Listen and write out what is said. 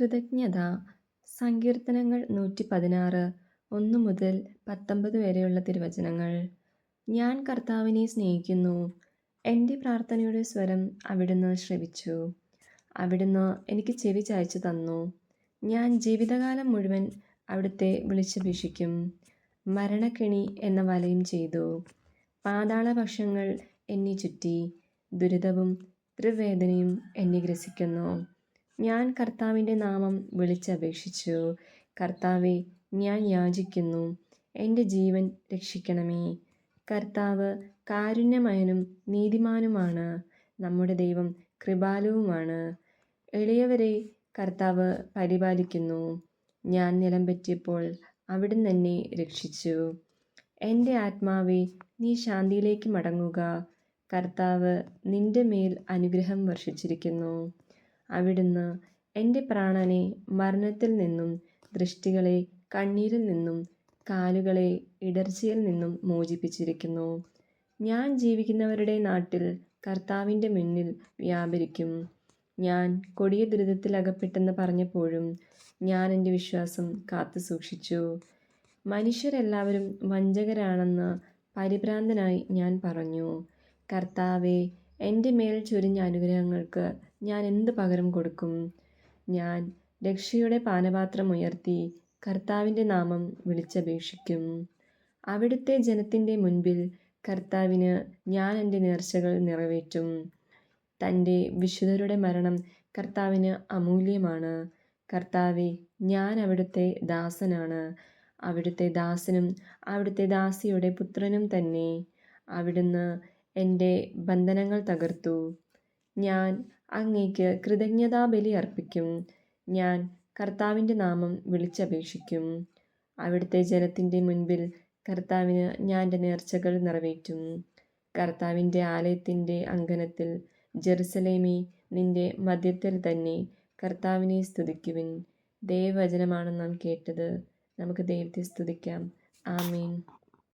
കൃതജ്ഞത സങ്കീർത്തനങ്ങൾ നൂറ്റി പതിനാറ് ഒന്ന് മുതൽ പത്തൊമ്പത് വരെയുള്ള തിരുവചനങ്ങൾ. ഞാൻ കർത്താവിനെ സ്നേഹിക്കുന്നു. എന്റെ പ്രാർത്ഥനയുടെ സ്വരം അവിടുന്ന് ശ്രവിച്ചു. അവിടുന്ന് എനിക്ക് ചെവി ചായച്ചു തന്നു. ഞാൻ ജീവിതകാലം മുഴുവൻ അവിടുത്തെ വിളിച്ചപേക്ഷിക്കും. മരണക്കിണി എന്ന വലയും ചെയ്തു. പാതാളപക്ഷങ്ങൾ എന്നെ ചുറ്റി. ദുരിതവും ത്രിവേദനയും എന്നെ ഗ്രസിക്കുന്നു. ഞാൻ കർത്താവിന്റെ നാമം വിളിച്ചപേക്ഷിച്ചു. കർത്താവെ ഞാൻ യാചിക്കുന്നു. എന്റെ ജീവൻ രക്ഷിക്കണമേ. കർത്താവ് കാരുണ്യമയനും നീതിമാനുമാണ്. നമ്മുടെ ദൈവം കൃപാലുവുമാണ്. എളിയവരെ കർത്താവ് പരിപാലിക്കുന്നു. ഞാൻ നിലം പറ്റിയപ്പോൾ അവിടുന്ന് എന്നെ രക്ഷിച്ചു. എന്റെ ആത്മാവെ നീ ശാന്തിയിലേക്ക് മടങ്ങുക. കർത്താവ് നിന്റെ മേൽ അനുഗ്രഹം വർഷിച്ചിരിക്കുന്നു. അവിടുന്ന് എന്റെ പ്രാണനെ മരണത്തിൽ നിന്നും ദൃഷ്ടികളെ കണ്ണീരിൽ നിന്നും കാലുകളെ ഇടർച്ചയിൽ നിന്നും മോചിപ്പിച്ചിരിക്കുന്നു. ഞാൻ ജീവിക്കുന്നവരുടെ നാട്ടിൽ കർത്താവിന്റെ മുന്നിൽ വ്യാപരിക്കും. ഞാൻ കൊടിയ ദുരിതത്തിൽ അകപ്പെട്ടെന്ന് പറഞ്ഞപ്പോഴും ഞാൻ എന്റെ വിശ്വാസം കാത്തു സൂക്ഷിച്ചു. മനുഷ്യരെല്ലാവരും വഞ്ചകരാണെന്ന് പരിഭ്രാന്തനായി ഞാൻ പറഞ്ഞു. കർത്താവെ എന്റെ മേൽ ചൊരിഞ്ഞ അനുഗ്രഹങ്ങൾക്ക് ഞാൻ എന്ത് പകരം കൊടുക്കും? ഞാൻ രക്ഷയുടെ പാനപാത്രം ഉയർത്തി കർത്താവിന്റെ നാമം വിളിച്ചപേക്ഷിക്കും. അവിടുത്തെ ജനത്തിന്റെ മുൻപിൽ കർത്താവിന് ഞാൻ എന്റെ നേർച്ചകൾ നിറവേറ്റും. തന്റെ വിശുദ്ധരുടെ മരണം കർത്താവിന് അമൂല്യമാണ്. കർത്താവെ ഞാൻ അവിടുത്തെ ദാസനാണ്. അവിടുത്തെ ദാസനും അവിടുത്തെ ദാസിയുടെ പുത്രനും തന്നെ. അവിടുന്ന് എന്റെ ബന്ധനങ്ങൾ തകർത്തു. ഞാൻ അങ്ങേക്ക് കൃതജ്ഞതാബലി അർപ്പിക്കും. ഞാൻ കർത്താവിന്റെ നാമം വിളിച്ചപേക്ഷിക്കും. അവിടുത്തെ ജനത്തിന്റെ മുൻപിൽ കർത്താവിന് ഞാൻ നേർച്ചകൾ നിറവേറ്റും. കർത്താവിന്റെ ആലയത്തിന്റെ അങ്കണത്തിൽ ജെറുസലേമി നിന്റെ മധ്യത്തിൽ തന്നെ കർത്താവിനെ സ്തുതിക്കുവിൻ. ദൈവവചനമാണ് നാം കേട്ടത്. നമുക്ക് ദൈവത്തെ സ്തുതിക്കാം. ആമീൻ.